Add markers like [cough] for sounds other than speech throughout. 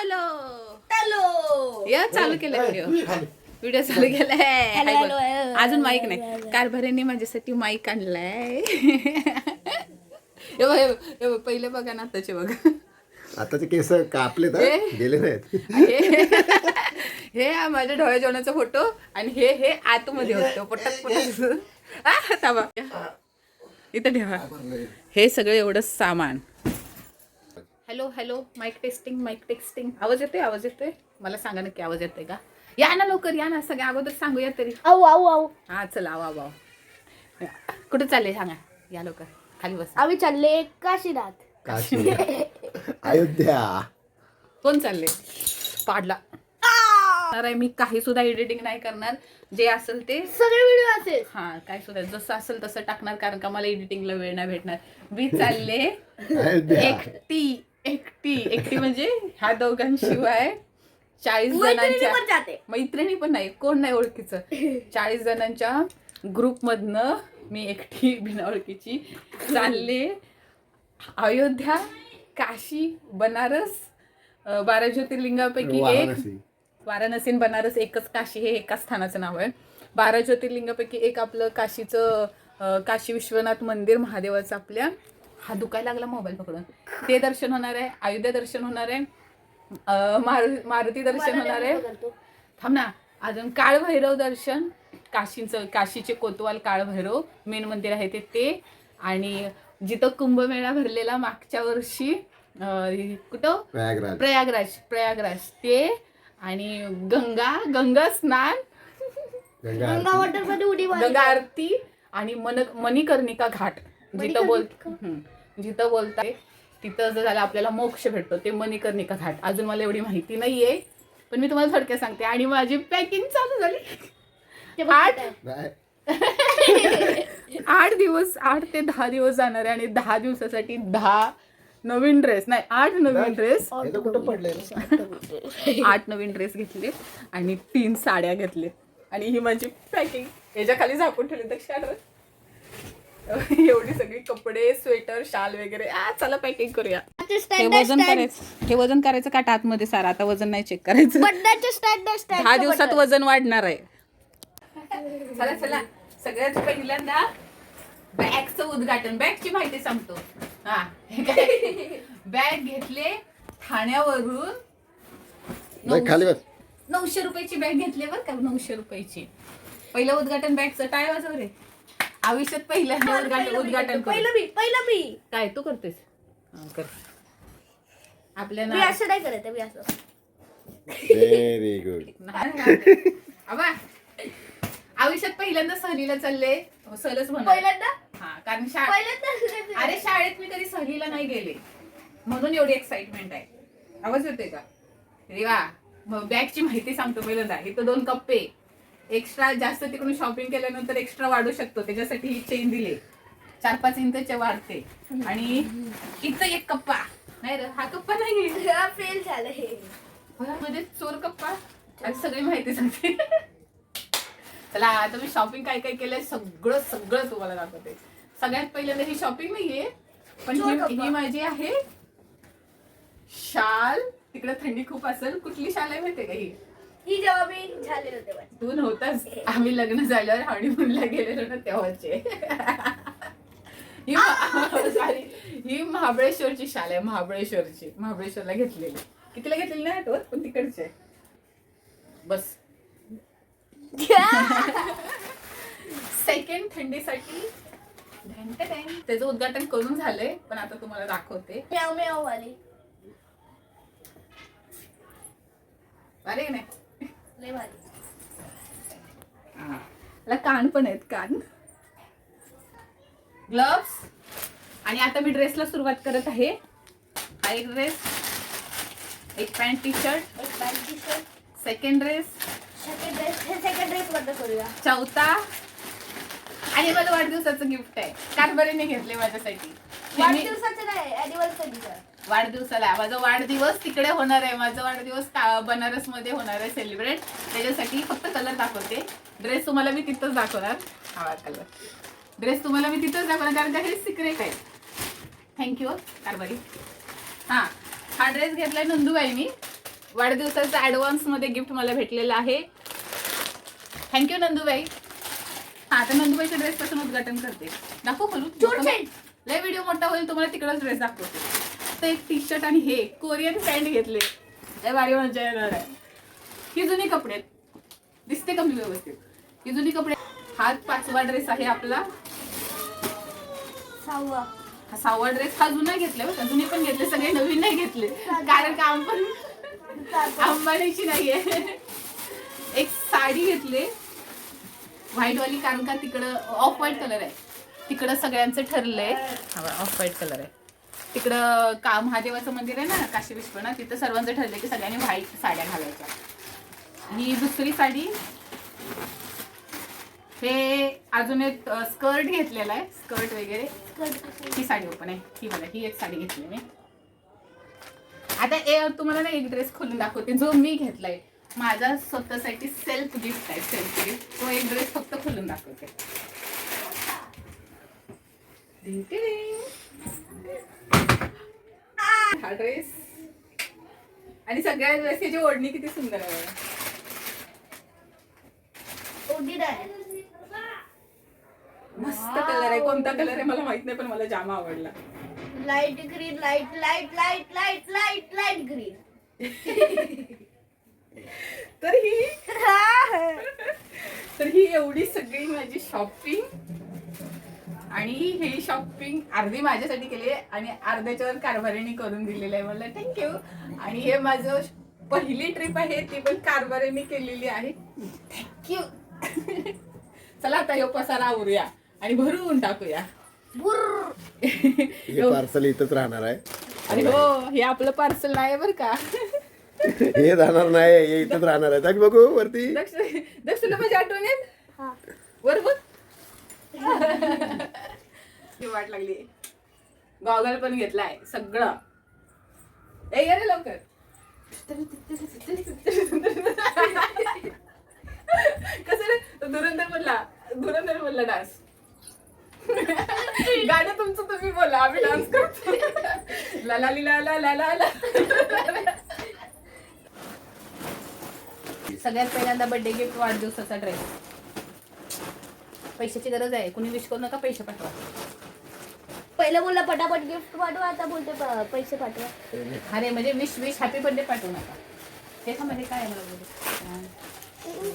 Hello. Hello. या चालू केलं व्हिडिओ व्हिडिओ चालू केलाय. अजून माईक नाही. कारभारीने माझ्यासाठी माईक आणलाय. पहिले बघा ना आताचे बघा. आताचे केस कापले तर? गेले नाहीत. हे. हे माझ्या डोळ्या जेवणाचा फोटो आणि हे हे आतमध्ये होतं. पटक पटक. थांबा. इथं ठेवा. हे सगळं एवढं सामान. Hello hello mike testing mike testing आवाज येतोय आवाज येतोय? मला सांगा नक्की आवाज येतोय का? या ना लवकर या ना. सगळ्या अगोदर सांगूया तरी. आऊ आऊ आऊ. हा चला वा वा कुठं चालले? सांगा. या लवकर. खाली बस. आम्ही चालले काशीनाथ. काशी [laughs] अयोध्या. कोण चालले? पाडला. अरे मी काही सुद्धा एडिटिंग नाही करणार. जे असेल ते. सगळे व्हिडिओ असेल हा काय सुद्धा. जसं असेल तसं टाकणार कारण का मला एडिटिंगला वेळ नाही भेटणार. मी चालले एकटी. एकटी एकटी म्हणजे ह्या दोघांशिवाय चाळीस जणांच्या पण जाते. मैत्रिणी पण नाही कोण नाही ओळखीचं. चाळीस जणांच्या ग्रुपमधनं मी एकटी बिना ओळखीची चालले. अयोध्या काशी बनारस बारा ज्योतिर्लिंगापैकी एक. वाराणसी. बनारस एकच काशी हे एकाच स्थानाचं नाव आहे. बारा ज्योतिर्लिंगापैकी एक आपलं काशीचं काशी विश्वनाथ मंदिर महादेवाचं आपल्या हा दुखायला लागला मोबाईल पकडून. ते दर्शन होणार आहे अयोध्या दर्शन होणार आहे मारु- मारुती दर्शन होणार आहे. थांब ना अजून काळभैरव दर्शन काशीचं काशीचे कोतवाल काळभैरव मेन मंदिर आहे ते ते. आणि जिथं कुंभमेळा भरलेला मागच्या वर्षी अं, कुठं? प्रयागराज. प्रयागराज प्रयागराज ते. आणि गंगा गंगा स्नान. गंगा गंगा आरती. वॉटरमध्ये उडी. गंगा आरती आणि मन मणिकर्णिका घाट. जिथं बोल हम्म. जिथं बोलताय तिथं जर झालं आपल्याला मोक्ष भेटतो. ते मणिकर्णिका घाट अजून मला एवढी माहिती नाहीये पण मी तुम्हाला थोडक्यात सांगते. आणि माझी पॅकिंग चालू झाली. आठ? [laughs] आठ दिवस आठ ते दहा दिवस जाणार आहे. आणि दहा दिवसासाठी दहा नवीन ड्रेस नाही आठ नवीन ड्रेस तर रे? आठ नवीन ड्रेस घेतले आणि तीन साड्या घेतले. आणि ही माझी पॅकिंग याच्या खाली झाकून ठेवली दक्षावर [laughs] एवढी सगळी कपडे स्वेटर शाल वगैरे. आ चला पॅकिंग करूया. ते हे वजन. करायचं. हे वजन करायचं का आतमध्ये सारा? आता वजन नाही चेक करायचं. दहा दिवसात. वजन वाढणार आहे. चला चला. सगळ्यात पहिल्यांदा बॅगचं उद्घाटन. बॅगची माहिती सांगतो. हा. [laughs] बॅग घेतले ठाण्यावरून नाही, खाली बस नऊशे रुपयाची बॅग घेतली बरं का? नऊशे रुपयाची. पहिलं उद्घाटन बॅगचं टाय वाजव रे. आयुष्यात पहिल्यांदा उद्घाटन पहिलं मी उद्घाटन. करू. पहिलं मी पहिलं मी. काय तू करतेस? हा, कर. आपल्या मी ना असं नाही करत आहे, मी असं. व्हेरी [laughs] गुड आबा आयुष्यात पहिल्यांदा सहलीला चालले. हो, सहलच म्हणा. पहिल्यांदा? हा कारण शा पहिल्यांदा? अरे शाळेत मी कधी सहलीला नाही गेले. म्हणून एवढी एक्साइटमेंट आहे. आवाज येतोय का? अरे वा. बॅगची माहिती सांगतो पहिल्यांदा. इथं दोन कप्पे. एक्स्ट्रा जास्त तिकडून शॉपिंग केल्यानंतर एक्स्ट्रा वाढू शकतो. त्याच्यासाठी ही चेन दिली. चार पाच इंचचे वाढते. आणि इथं एक कप्पा. नाही रे हा कप्पा नाही फेल झालं हे. मध्ये चोर कप्पा. आणि सगळी माहिती सांगते. चला आता मी शॉपिंग काय काय केलंय सगळं सगळं तुम्हाला दाखवते. सगळ्यात पहिल्यांदा ही शॉपिंग नाहीये पण. ही माझी आहे शाल. तिकडे थंडी खूप असेल. कुठली शाल आहे माहितीये का ही? ही जेव्हा मी झालेलं तेव्हा. तू नव्हताच आम्ही लग्न झाल्यावर हनीमूनला गेलेलो ना तेव्हाचे. ही सॉरी [laughs] ही महाबळेश्वरची शाल आहे महाबळेश्वरची. महाबळेश्वरला घेतलेली. कितीला घेतलेली नाही आठवत पण तिकडची. बस. सेकंड थंडीसाठी. त्याचं उद्घाटन करून झालंय पण आता तुम्हाला दाखवते. म्याव म्याव वाली अरे नाही? लय भारी. त्याला कान पण आहेत कान. ग्लव्स. आणि आता मी ड्रेसला सुरुवात करत आहे. हा एक ड्रेस एक पॅन्ट टी शर्ट एक pant T shirt second dress. Second dress हे सेकंड ड्रेस बद्दल करूया. चौथा. आणि माझं वाढदिवसाचं गिफ्ट आहे. कारभारीने घेतले माझ्यासाठी. वाढदिवसाचं नाही वाढदिवसाला. माझा वाढदिवस तिकडे होणार आहे. माझा वाढदिवस का- बनारसमध्ये होणार आहे सेलिब्रेट त्याच्यासाठी फक्त कलर दाखवते. ड्रेस तुम्हाला मी तिथंच दाखवणार. हा कलर ड्रेस तुम्हाला मी तिथंच दाखवणार कारण का हे सिक्रेट आहे थँक्यू कारभारी हां हा ड्रेस घेतलाय नंदूबाई मी. वाढदिवसाचं ऍडव्हान्समध्ये गिफ्ट मला भेटलेलं आहे. Thank you Nandubai. हा आता नंदूबाईच्या ड्रेस पासून उद्घाटन करते. दाखव खोलू. लय व्हिडिओ मोठा होईल तुम्हाला तिकडच ड्रेस दाखवते. तर एक टी शर्ट आणि हे कोरियन पॅन्ट घेतले. लय भारी मजा येणार आहे. ही जुनी कपडे आहेत. दिसते कमी व्यवस्थित? ही जुनी कपडे हा पाचवा ड्रेस आहे आपला. सहावा. हा सहावा ड्रेस हा जुना घेतला बरं का? जुने पण घेतले सगळे नवीन नाही घेतले. कारण काम पण अंबानीची नाहीये. एक साडी घेतली. व्हाईट वाली कारण का तिकडं ऑफ व्हाईट कलर आहे. तिकडं सगळ्यांचं ठरलंय. ऑफ व्हाईट कलर आहे. तिकडं का महादेवाचं मंदिर आहे ना काशी विश्वनाथ तिथं सर्वांचं ठरलंय की सगळ्यांनी व्हाईट साड्या घालायच्या. ही दुसरी साडी हे अजून एक स्कर्ट घेतलेला आहे स्कर्ट वगैरे. ही साडी ओपन आहे ही मला ही एक साडी घेतली मी. आता ए तुम्हाला ना एक ड्रेस खोलून दाखवते जो मी घेतलाय. माझा स्वतःसाठी सेल्फ गिफ्ट आहे सेल्फ गिफ्ट तो एक ड्रेस फक्त खोलून दाखवते. हा ड्रेस आणि सगळ्या ड्रेसची ओढणी किती सुंदर आहे. मस्त कलर आहे. कोणता कलर आहे मला माहीत नाही पण मला जामा आवडला. Light green light light light light light light green तर ही तर ही एवढी सगळी माझी शॉपिंग आणि हे शॉपिंग अर्धी माझ्यासाठी केली आहे आणि अर्ध्याच्यावर कारभारीने करून दिलेलं आहे. मला थँक्यू आणि हे माझं पहिली ट्रिप आहे ती पण कारभारीने केलेली आहे. थँक्यू चला आता ह्यो पसारा आवरूया आणि भरून टाकूया. हे पार्सल इथंच राहणार आहे. आणि हो हे आपलं पार्सल नाही बरं का? हे जाणार नाही हे इथंच राहणार आहे. बघू वरती. दक्ष दक्ष तुला माझी आठवण येत? हा. वर बघ. ही वाट लागली. गॉगल पण घेतलाय सगळं. ए रे लवकर. कसं रे? धुरंधर बोलला. धुरंधर बोलला डान्स गाणं तुमचं तुम्ही बोला आम्ही डान्स करतो. ला ला ला ला ला ला ला सगळ्यात पहिल्यांदा बर्थडे गिफ्ट वाढदिवसाचा ड्रेस पैशाची गरज आहे. कुणी विश करू नका पैसे पाठवा. पहिलं बोलला पटापट गिफ्ट पाठवा आता बोलते प- पैसे पाठवा. अरे म्हणजे विश विश हॅपी बर्थडे पाठवू नका. हे का मध्ये काय आहे मला बोलू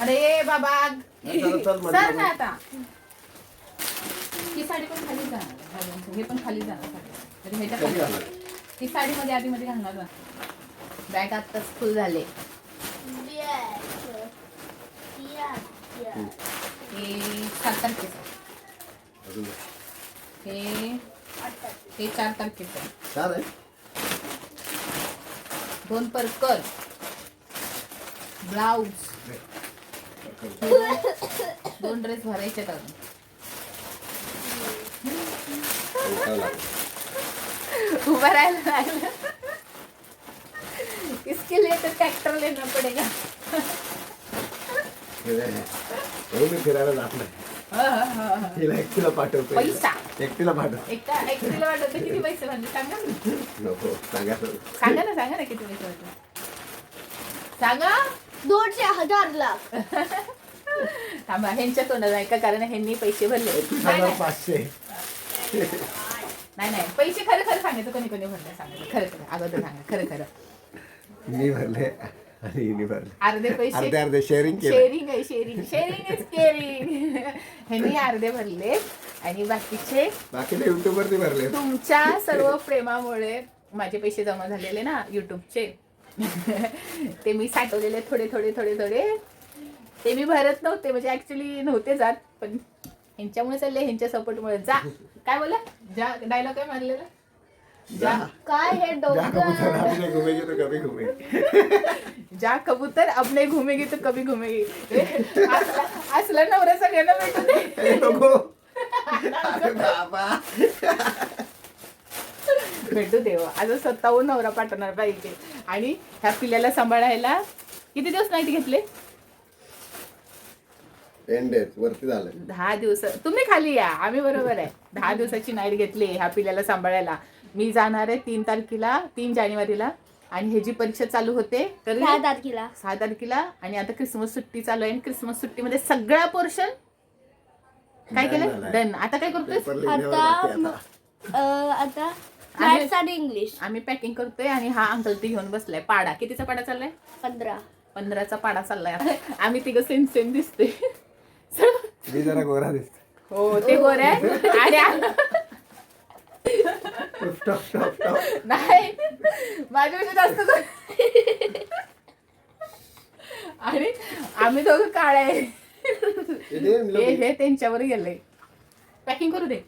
अरे बाबा. चल, चल, मध्ये, सर ना आता. ही साडी पण खाली जाणार. हे पण खाली जाणार. साडी. तरी ह्याच्या कधी खाली? ही साडी मध्ये आधी मध्ये घालणार बॅग आत्ताच फुल झाले. हे सात तारखेचं अजून हे हे चार तारखेचं आहे. छान आहे दोन परकर ब्लाऊज दोन ड्रेस भरायचे अजून. चला. उभं राहायला लागलं. इसके लिए तो ट्रॅक्टर लेना पडेगा हे मी फिरायला जात नाही. हा, हा, हा, हा. तिला एकटीला पाठवतो पैसा. एकटीला पाठव. एकटा एकटीला वाटत किती पैसे भरले सांगा ना. नको सांगा सांगा ना सांगा ना किती पैसे भरले सांगा. दोनशे हजार लाख. थांबा ह्यांच्या तोंडात ऐका कारण ह्यांनी पैसे भरले. नाही हजार नाही. पाचशे. नाही नाही. पैसे खरं खरं सांगायचं कोणी कोणी भरले सांगायचं. खरं खरं. अगोदर सांगा. खरं खरं. मी भरले आणि अर्धे पैसे अर्धे अर्धे शेअरिंग केलं. शेअरिंग आहे शेअरिंग शेअरिंग इज केअरिंग ह्यांनी अर्धे भरले आणि बाकीचे वरती भरले. तुमच्या सर्व प्रेमामुळे माझे पैसे जमा झालेले ना युट्यूबचे ते मी साठवलेले थोडे थोडे थोडे थोडे. ते मी भरत नव्हते म्हणजे ऍक्च्युली नव्हते जात पण ह्यांच्यामुळे चालले ह्यांच्या सपोर्टमुळे जा. काय बोला जा. डायलॉग काय मारलेला? जा काय हे जा कबूतर डोंगर आपने घुमेगी तो कभी घुमेगी जा कबूतर अब नाही घुमेगी तो कभी घुमेगी असला असला नवरा सगळ्यांना भेटू दे. हे नको अरे बाबा. भेटू देवा आज स्वतःहून नवरा पाठवणार पाहिजे. आणि ह्या पिल्याला सांभाळायला किती दिवस नाईट घेतले? टेन डेज वरती झालं. दहा दिवस. तुम्ही खाली या. आम्ही बरोबर आहे. दहा दिवसाची नाईट घेतली ह्या पिल्याला सांभाळायला. मी जाणार आहे तीन तारखेला तीन जानेवारीला. आणि ह्याची परीक्षा चालू होते तर दहा तारखेला. सहा तारखेला. आणि आता क्रिसमस सुट्टी चालू आहे आणि क्रिसमस सुट्टीमध्ये सगळा पोर्शन काय केलं. डन आता काय करतोय आता आता. अं, आता मॅथ्स आणि इंग्लिश आम्ही पॅकिंग करतोय आणि हा अंकल ती घेऊन बसलाय. पाडा. कितीचा पाडा चाललाय? पंधरा. पंधराचा पाडा चाललाय आता. आम्ही तिघं सेम सेम दिसते मी जरा गोरा दिसतो हो ते गोरे आहे आणि आ- नाही. माझ्यापेक्षा जास्त. आणि आम्ही दोघं काळे आहे. हे हे त्यांच्यावर गेलंय. पॅकिंग करू दे.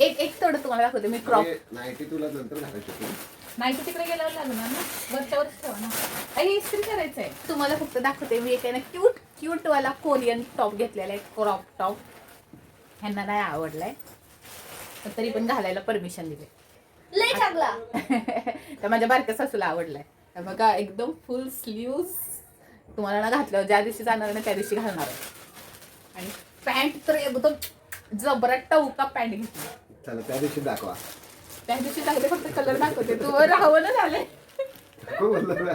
एक एक थोडं तुम्हाला दाखवते मी क्रॉप नाईटी तुला नंतर घालायची होती. नाही तिकडे गेल्यावर लागणार ना? वरच्या वरच ठेवा ना. आणि इस्त्री करायचं आहे तुम्हाला फक्त दाखवते मी एक आहे ना क्यूट क्यूट वाला कोरियन टॉप घेतलेला आहे क्रॉप टॉप ह्यांना नाही आवडलाय. पण तरी पण घालायला परमिशन दिले. लय चांगला. [laughs] तर माझ्या बारक्या सासूला आवडलाय. तर बघा एकदम फुल स्लीव्ज तुम्हाला ना घातल्यावर ज्या दिवशी जाणार ना त्या दिवशी घालणार आहे. आणि पॅन्ट तर एकदम जबरा टवका पॅन्ट घेतली. चला त्या दिवशी दाखवा. त्या दिवशी दाखवते फक्त कलर दाखवते. तू राहावं ना झालंय दाखवा.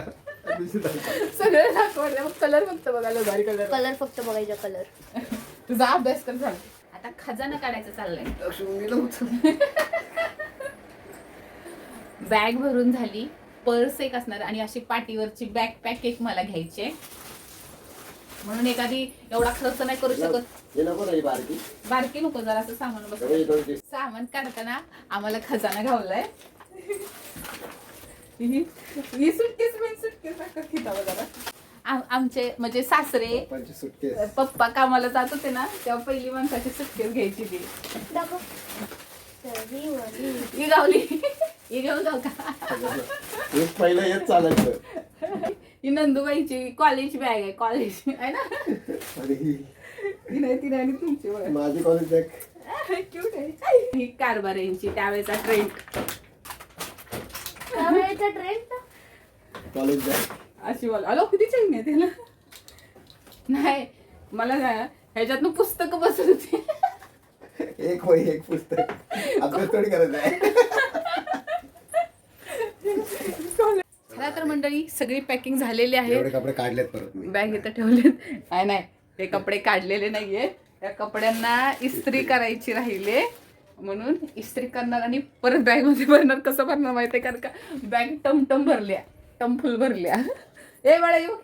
सगळं दाखवलं मग कलर फक्त बघायला भारी कलर कलर फक्त बघायचा कलर [laughs] तुझा अभ्यास कर झाला. आता खजाना काढायचा चाललाय. बॅग भरून झाली पर्स एक असणार आणि अशी पाठीवरची बॅकपॅक एक मला घ्यायची आहे. म्हणून एखादी एवढा खर्च नाही करू शकत. बारकी. बारकी नको जरा असं सामान बस. सामान काढताना आम्हाला खजाना घावलाय. ही ही सुटकेस मी सुटकेस. जरा. आम- आमचे म्हणजे सासरे पप्पांची सुटकेस पप्पा कामाला जात होते ना तेव्हा पहिली माणसाची सुटकेस घ्यायची ती. दाखव. ही गावली. ही घेऊन जाऊ का? पहिलं हेच चालायचं. ही नंदुबाईची कॉलेज बॅग आहे कॉलेज आहे ना? आणि ही. ती नाही ती नाही आणि तुमची बघा. माझी कॉलेज बॅग Cute आहे. ही कारभार यांची त्यावेळेचा ट्रेंड त्यावेळेचा ट्रेंड कॉलेज बॅग अशी बोल अलो किती चैन आहे त्याला नाही मला ना ह्याच्यातनं पुस्तकं बसत होती. एक होय एक पुस्तक. थोडी आहे. चला तर मंडळी सगळी पॅकिंग झालेली आहे. एवढे कपडे काढलेत परत मी. बॅग इथं ठेवलेत. नाही नाही हे कपडे काढलेले नाहीये. या कपड्यांना इस्त्री करायची राहिले. म्हणून इस्त्री करणार आणि परत बॅगमध्ये भरणार. कसं भरणार माहितीये कारण का? बॅग टमटम भरल्या. टमफुल भरल्या. ए बाळा येऊ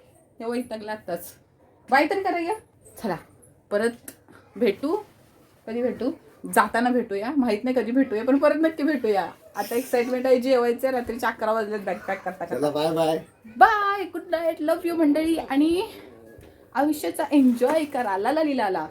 येऊ इथं आत्ताच. बाय तर करा या. चला परत भेटू. कधी भेटू? जाताना भेटूया. माहीत नाही कधी भेटूया पण परत नक्की भेटूया. आता एक्साइटमेंट आहे जेवायचं रात्रीचे अकरा वाजलेत बॅग पॅक करता करता. चला bye bye bye good night love you मंडळी. आणि आयुष्याचा एन्जॉय करा. ला ला ला ला.